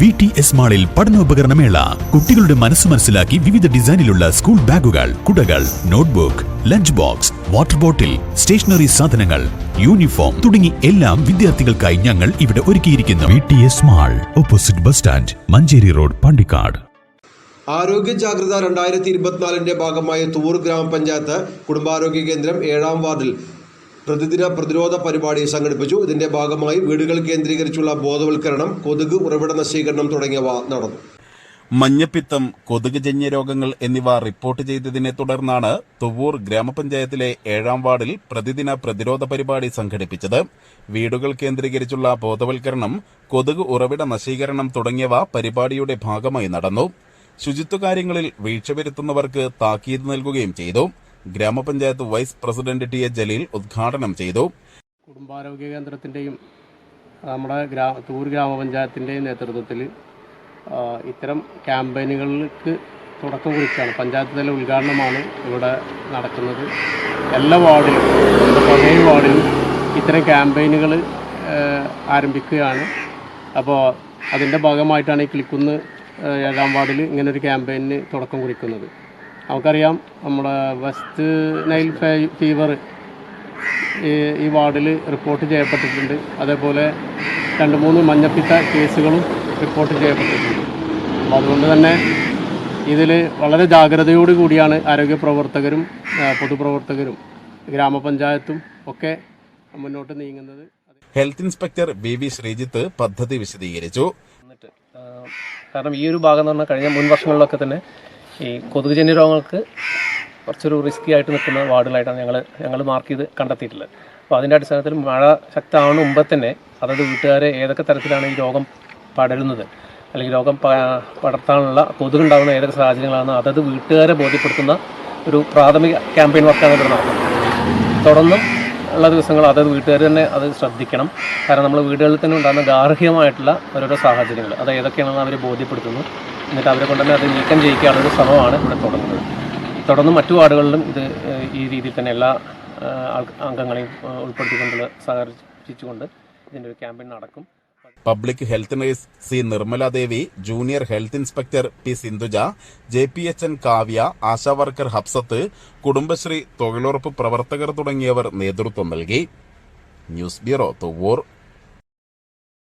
V T S മാളിൽ പഠനോപകരണമേള. കുട്ടികളുടെ മനസ്സ് മനസ്സിലാക്കി വിവിധ ഡിസൈനിലുള്ള സ്കൂൾ ബാഗുകൾ കുടകൾ notebook lunch box water bottle stationery സാധനങ്ങൾ യൂണിഫോം തുടങ്ങി എല്ലാം വിദ്യാർത്ഥികൾക്കായി ഞങ്ങൾ ഇവിടെ ഒരുക്കിയിരിക്കുന്നു. V T S mall opposite bus stand Manjeri road Pandikkad. ആരോഗ്യ ജാഗ്രത രണ്ടായിരത്തി ഇരുപത്തിനാലിന്റെ ഭാഗമായി തൂർ ഗ്രാമപഞ്ചായത്ത് കുടുംബാരോഗ്യ കേന്ദ്രം ഏഴാം വാർഡിൽ പ്രതിദിന പ്രതിരോധ പരിപാടി സംഘടിപ്പിച്ചു. ഇതിന്റെ ഭാഗമായി വീടുകൾ കേന്ദ്രീകരിച്ചുള്ള ബോധവൽക്കരണം കൊതുക് ഉറവിട നശീകരണം തുടങ്ങിയവ നടന്നു. മഞ്ഞപ്പിത്തം കൊതുക് ജന്യ രോഗങ്ങൾ എന്നിവ റിപ്പോർട്ട് ചെയ്തതിനെ തുടർന്നാണ് തുവൂർ ഗ്രാമപഞ്ചായത്തിലെ ഏഴാം വാർഡിൽ പ്രതിദിന പ്രതിരോധ പരിപാടി സംഘടിപ്പിച്ചത്. വീടുകൾ കേന്ദ്രീകരിച്ചുള്ള ബോധവൽക്കരണം കൊതുക് ഉറവിട നശീകരണം തുടങ്ങിയവ പരിപാടിയുടെ ഭാഗമായി നടന്നു. ശുചിത്വ കാര്യങ്ങളിൽ വീഴ്ച വരുത്തുന്നവർക്ക് താക്കീത് നൽകുകയും ചെയ്തു. ഗ്രാമപഞ്ചായത്ത് vice president T A Jaleel ഉദ്ഘാടനം ചെയ്തു. കുടുംബാരോഗ്യ കേന്ദ്രത്തിന്റെയും നമ്മുടെ തൂർ ഗ്രാമപഞ്ചായത്തിന്റെയും നേതൃത്വത്തിൽ ഇത്തരം ക്യാമ്പയിനുകൾക്ക് തുടക്കം കുറിച്ചാണ് പഞ്ചായത്ത് തല ഉദ്ഘാടനമാണ് ഇവിടെ നടക്കുന്നത്. എല്ലാ വാർഡിലും പതിനേഴ് വാർഡിലും ഇത്തരം ക്യാമ്പയിനുകൾ ആരംഭിക്കുകയാണ്. അപ്പോൾ അതിന്റെ ഭാഗമായിട്ടാണ് ഈ കിളിക്കുന്ന് ഏഴാം വാർഡിൽ ഇങ്ങനൊരു ക്യാമ്പയിന് തുടക്കം കുറിക്കുന്നത്. നമുക്കറിയാം നമ്മുടെ വെസ്റ്റ് നൈൽ ഫേ- ഫീവർ ഈ ഈ വാർഡിൽ റിപ്പോർട്ട് ചെയ്യപ്പെട്ടിട്ടുണ്ട്. അതേപോലെ രണ്ട് മൂന്ന് മഞ്ഞപ്പിത്ത കേസുകളും റിപ്പോർട്ട് ചെയ്യപ്പെട്ടിട്ടുണ്ട്. അപ്പോൾ അതുകൊണ്ട് തന്നെ ഇതിൽ വളരെ ജാഗ്രതയോടു കൂടിയാണ് ആരോഗ്യ പ്രവർത്തകരും പൊതുപ്രവർത്തകരും ഗ്രാമപഞ്ചായത്തും ഒക്കെ മുന്നോട്ട് നീങ്ങുന്നത്. Health inspector V V Sreejith പദ്ധതി വിശദീകരിച്ചു. എന്നിട്ട് കാരണം ഈ ഒരു ഭാഗം എന്ന് പറഞ്ഞാൽ കഴിഞ്ഞ മുൻ വർഷങ്ങളിലൊക്കെ തന്നെ ഈ കൊതുകുജന്യ രോഗങ്ങൾക്ക് കുറച്ചൊരു റിസ്കി ആയിട്ട് നിൽക്കുന്ന വാർഡുകളായിട്ടാണ് ഞങ്ങൾ ഞങ്ങൾ മാർക്ക് ചെയ്ത് കണ്ടെത്തിയിട്ടുള്ളത്. അപ്പോൾ അതിന്റെ അടിസ്ഥാനത്തിൽ മഴ ശക്തമാവുന്ന മുമ്പ് തന്നെ അതായത് വീട്ടുകാരെ ഏതൊക്കെ തരത്തിലാണ് ഈ രോഗം പടരുന്നത്? അല്ലെങ്കിൽ രോഗം പടർത്താനുള്ള കൊതുകുണ്ടാകുന്ന ഏതൊക്കെ സാഹചര്യങ്ങളാണ് അതത് വീട്ടുകാരെ ബോധ്യപ്പെടുത്തുന്ന ഒരു പ്രാഥമിക ക്യാമ്പയിൻ വർക്കാണ് ഇവിടെ നടക്കുന്നത്. തുടർന്നും ഉള്ള ദിവസങ്ങൾ അതത് വീട്ടുകാർ തന്നെ അത് ശ്രദ്ധിക്കണം. കാരണം നമ്മൾ വീടുകളിൽ തന്നെ ഉണ്ടാകുന്ന ഗാർഹികമായിട്ടുള്ള ഓരോരോ സാഹചര്യങ്ങൾ അത് ഏതൊക്കെയാണെന്ന് അവരെ ബോധ്യപ്പെടുത്തുന്നു. എന്നിട്ട് അവരെ കൊണ്ടുതന്നെ അത് നീക്കം ചെയ്യിക്കാനുള്ള ഒരു ശ്രമമാണ് ഇവിടെ തുടങ്ങുന്നത് തുടർന്ന് മറ്റു വാർഡുകളിലും ഇത് ഈ രീതിയിൽ തന്നെ എല്ലാ അംഗങ്ങളെയും ഉൾപ്പെടുത്തിക്കൊണ്ടുള്ള സഹകരിച്ചുകൊണ്ട് ഇതിന്റെ ഒരു ക്യാമ്പയിൻ നടക്കും. Public health nurse C Nirmala Devi junior health inspector P Sindhuja J P H N Kavya Asha worker Habsath Kudumbashree തൊഴിലുറപ്പ് പ്രവർത്തകർ തുടങ്ങിയവർ നേതൃത്വം നൽകി. News bureau Thuvur